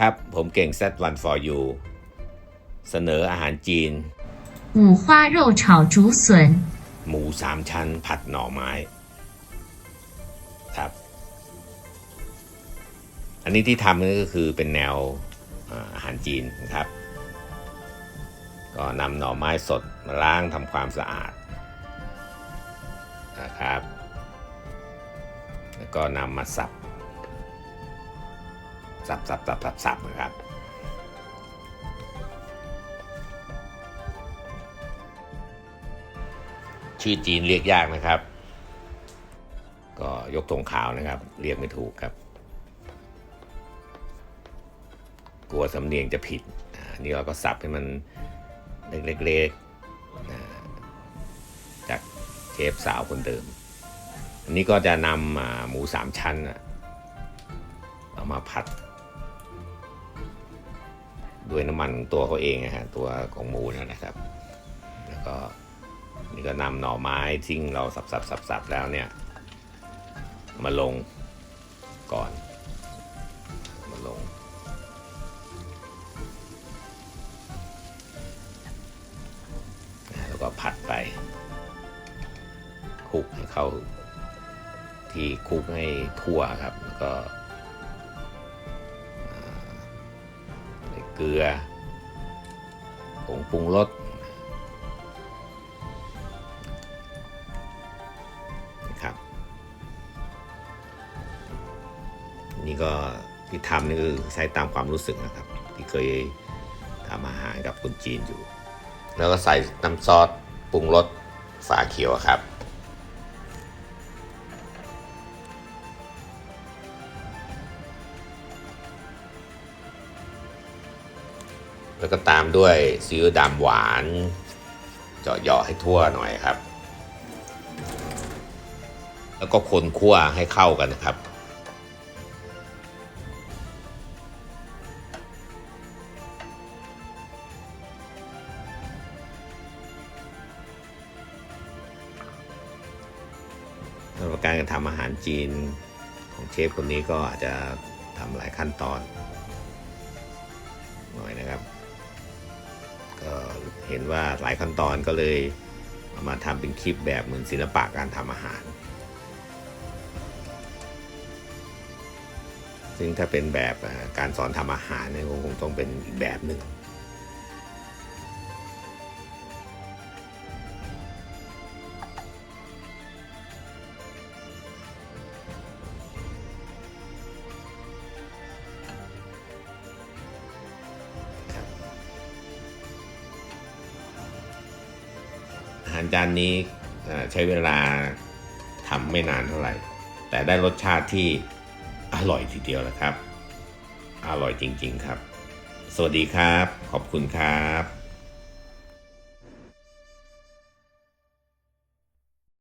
ครับ ผมเก่ง Z1 for you เสนออาหารจีน 五花肉炒竹笋， หมูสามชั้นผัดหน่อไม้ ครับ อันนี้ที่ทำนี่ก็คือเป็นแนวอ่าอาหารจีนนะครับ ก็นำหน่อไม้สดมาล้างทำความสะอาดนะครับ แล้วก็นำมาสับ สับสับสับสับสับนะครับชื่อจีนเรียกยากนะครับ ก็ยกธงขาวนะครับ เรียกไม่ถูกครับ กลัวสำเนียงจะผิดอันนี่เราก็สับให้มันเล็กๆจากเชฟสาวคนเดิม อันนี้ก็จะนำหมูสามชั้นเอามาผัด ด้วยน้ำมันตัวเขาเองนะฮะตัวของหมูนะครับ แล้วก็นี่ก็นำหน่อไม้ที่เราสับสับสับสับแล้วเนี่ย มาลงก่อน มาลง แล้วก็ผัดไปคลุกให้เข้าที่คลุกให้ทั่วครับ แล้วก็ เกลือผงปรุงรสนะครับ นี่ก็ที่ทำนี่คือใช้ตามความรู้สึกนะครับ ที่เคยทำอาหารกับคนจีนอยู่ แล้วก็ใส่น้ำซอสปรุงรสฝาเขียวครับ แล้วก็ตามด้วยซีอิ๊วดำหวาน เจาะเหยาะให้ทั่วหน่อยครับ แล้วก็คนคั่วให้เข้ากันนะครับสำหรับการทำอาหารจีนของเชฟคนนี้ก็อาจจะทำหลายขั้นตอนหน่อยนะครับ เห็นว่าหลายขั้นตอนก็เลยเอามาทำเป็นคลิปแบบเหมือนศิลปะการทำอาหาร ซึ่งถ้าเป็นแบบการสอนทำอาหารเนี่ยคงต้องเป็นอีกแบบหนึ่ง อาหารจานนี้ใช้เวลาทำไม่นานเท่าไหร่ แต่ได้รสชาติที่อร่อยทีเดียวแหละครับ อร่อยจริงๆครับ สวัสดีครับ ขอบคุณครับ